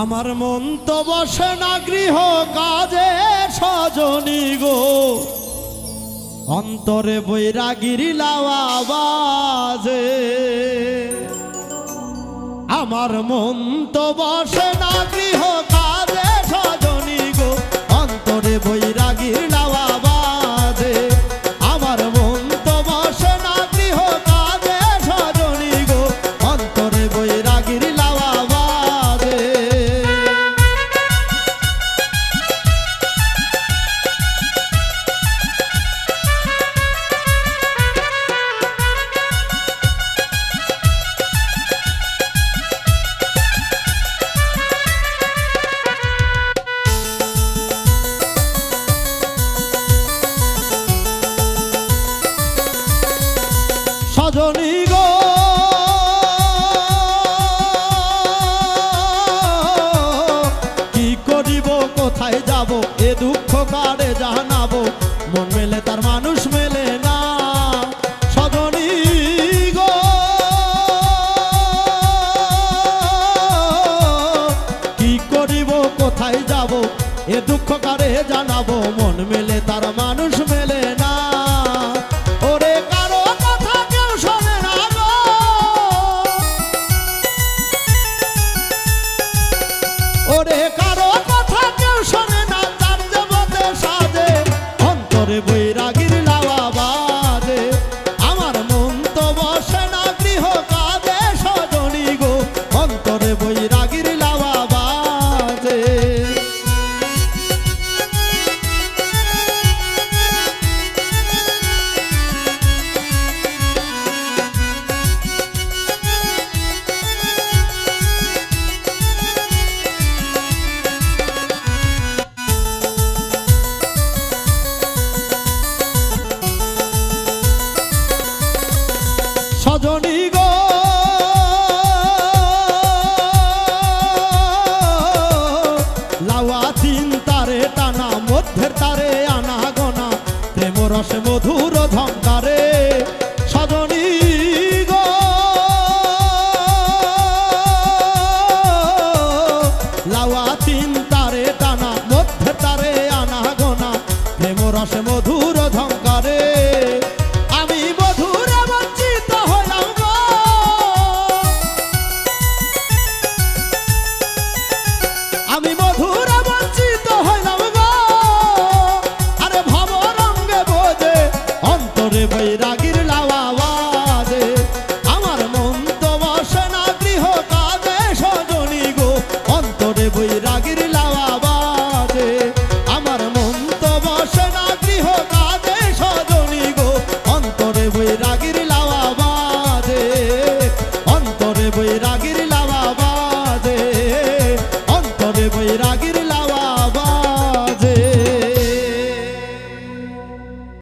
আমার মন তো বসে না গৃহ কাজে সজনী গো। অন্তরে বৈরাগিরি লাওয়া বাজে। আমার মন তো বসে না সজনী গো। কি করিব, কোথায় যাব, এ দুঃখ কারে জানাব? মন মেলে তার মানুষ মেলে না। সজনী গো। কি করিব, কোথায় যাব, এ দুঃখ কারে জানাব? মন মেলে তার মানুষ তারে টানা মধ্যের তারে আনা গোনা। প্রেম রসে মধুর ধারে লাওয়া তিন